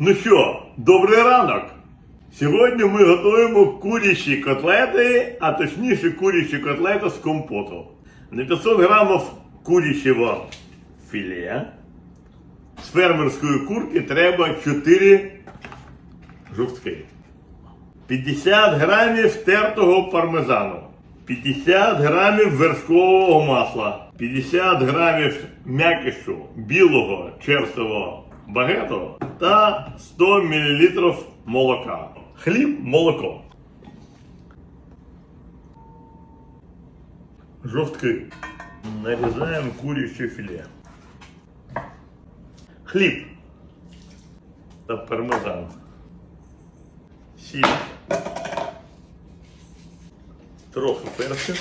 Ну що, добрий ранок! Сьогодні ми готуємо курячі котлети, а точніше курячі котлети з компоту. На 500 грамів курячого філе. З фермерської курки треба 4 жовтки. 50 грамів тертого пармезану, 50 грамів вершкового масла, 50 грамів м'якишу білого черствого багету та 100 мл молока. Хліб, молоко. Жовтки. Нарізаємо куряче філе. Хліб та пармезан. Сіль. Трохи перцю.